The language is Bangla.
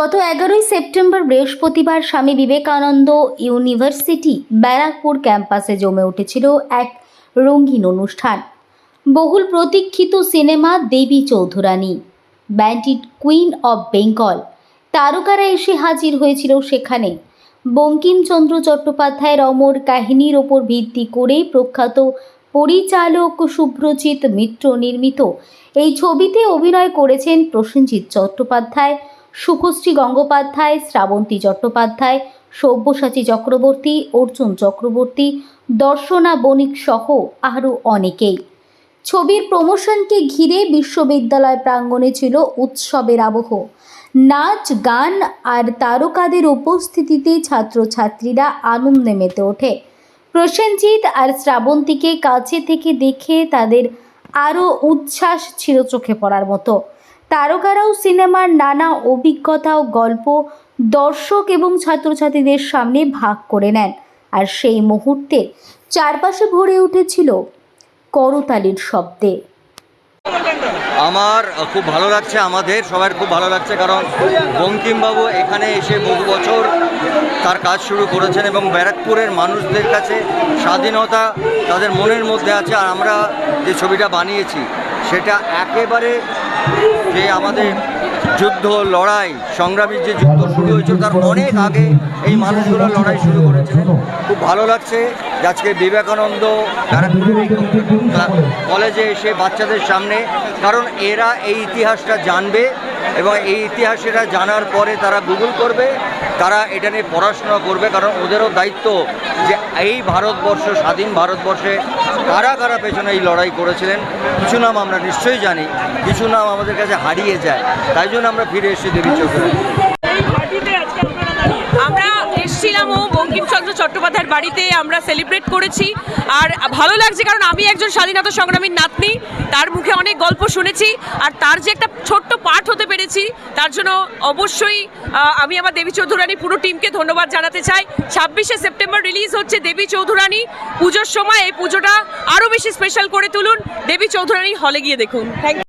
গত এগারোই সেপ্টেম্বর বৃহস্পতিবার স্বামী বিবেকানন্দ ইউনিভার্সিটি ব্যারাকপুর ক্যাম্পাসে জমে উঠেছিল এক রঙিন অনুষ্ঠান। বহুল প্রতীক্ষিত cinema Debi Choudhurani, bandit queen of Bengal. তারকারা এসে হাজির হয়েছিল সেখানে। বঙ্কিমচন্দ্র চট্টোপাধ্যায়ের অমর কাহিনীর ওপর ভিত্তি করে প্রখ্যাত পরিচালক শুভ্রজিৎ মিত্র নির্মিত এই ছবিতে অভিনয় করেছেন প্রসেনজিৎ চট্টোপাধ্যায় শুভশ্রী গঙ্গোপাধ্যায়, শ্রাবন্তী চট্টোপাধ্যায়, সব্যসাচী চক্রবর্তী, অর্জুন চক্রবর্তী, দর্শনা বণিক সহ আরও অনেকেই। ছবির প্রমোশনকে ঘিরে বিশ্ববিদ্যালয় প্রাঙ্গণে ছিল উৎসবের আবহ। নাচ, গান আর তারকাদের উপস্থিতিতে ছাত্রছাত্রীরা আনন্দে মেতে ওঠে। প্রসেনজিৎ আর শ্রাবন্তীকে কাছে থেকে দেখে তাদের আরও উচ্ছ্বাস ছিল চোখে পড়ার মতো। তারকারাও সিনেমার নানা অভিজ্ঞতা ও গল্প দর্শক এবং ছাত্রছাত্রীদের সামনে ভাগ করে নেন। আর সেই মুহূর্তে চারপাশে ভরে উঠেছিল করতালির শব্দে। আমার খুব ভালো লাগছে আমাদের, সবার খুব ভালো লাগছে কারণ বঙ্কিমবাবু এখানে এসে বহু বছর তার কাজ শুরু করেছেন এবং ব্যারাকপুরের মানুষদের কাছে স্বাধীনতা তাদের মনের মধ্যে আছে আর আমরা যে ছবিটা বানিয়েছি, সেটা একেবারে যে আমাদের যুদ্ধ লড়াই, সংগ্রামীর যে যুদ্ধ শুরু হয়েছিল তার অনেক আগে এই মানুষগুলো লড়াই শুরু করেছে। খুব ভালো লাগছে। আজকে বিবেকানন্দ কলেজে এসে বাচ্চাদের সামনে কারণ এরা এই ইতিহাসটা জানবে এবং এই ইতিহাসেরা জানার পরে তারা গুগল করবে তারা এটা নিয়ে পড়াশোনা করবে কারণ ওদেরও দায়িত্ব যে এই ভারতবর্ষ স্বাধীন ভারতবর্ষে কারা কারা পেছনে এই লড়াই করেছিলেন কিছু নাম আমরা নিশ্চয়ই জানি কিছু নাম আমাদের কাছে হারিয়ে যায় তাই জন্য আমরা ফিরে এসেছি দেবী চৌধুরী। বঙ্কিমচন্দ্র চট্টোপাধ্যায়ের বাড়িতে আমরা সেলিব্রেট করেছি। আর ভালো লাগছে কারণ আমি একজন স্বাধীনতা সংগ্রামীর নাতনি, তার মুখে অনেক গল্প শুনেছি। আর তার যে একটা ছোট্ট পাঠ হতে পেরেছি, তার জন্য অবশ্যই আমি আমার দেবী চৌধুরানী পুরো টিমকে ধন্যবাদ জানাতে চাই। ছাব্বিশে সেপ্টেম্বর রিলিজ হচ্ছে দেবী চৌধুরানী। পুজোর সময় এই পুজোটা আরও বেশি স্পেশাল করে তুলুন। দেবী চৌধুরানী হলে গিয়ে দেখুন। থ্যাংক